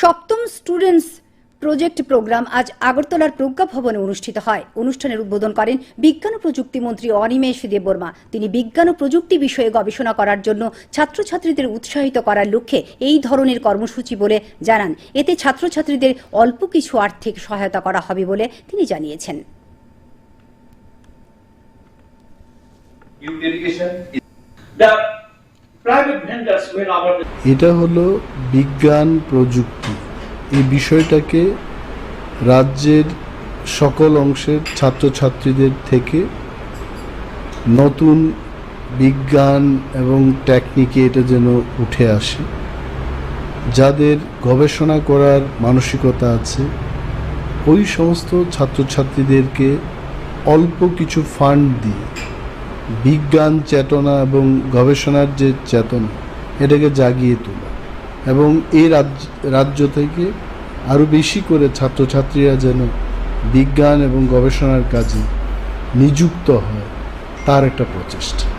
সপ্তম students project programme আজ আগরতলার প্রজ্ঞা ভবনে অনুষ্ঠিত হয়। অনুষ্ঠানের উদ্বোধন করেন বিজ্ঞান ও প্রযুক্তি মন্ত্রী অনিমেষ দেববর্মা। তিনি বিজ্ঞান ও প্রযুক্তি বিষয়ে গবেষণা করার জন্য ছাত্রছাত্রীদের উৎসাহিত করার লক্ষ্যে এই ধরনের কর্মসূচি বলে জানান। এতে ছাত্রছাত্রীদের অল্প কিছু আর্থিক সহায়তা করা হবে বলে তিনি জানিয়েছেন. এটা হলো বিজ্ঞান প্রযুক্তি। এই বিষয়টাকে রাজ্যের সকল অংশের ছাত্রছাত্রীদের থেকে নতুন বিজ্ঞান এবং টেকনিকে এটা যেন উঠে আসে। যাদের গবেষণা করার মানসিকতা আছে, ওই সমস্ত ছাত্রছাত্রীদেরকে অল্প কিছু ফান্ড দিয়ে বিজ্ঞান, চেতনা এবং গবেষণার যে চেতনা, এটাকে জাগিয়ে তোলা। এবং এই রাজ্য রাজ্য থেকে আরও বেশি করে ছাত্রছাত্রীরা যেন বিজ্ঞান এবং গবেষণার কাজে নিযুক্ত হয়, তার একটা প্রচেষ্টা।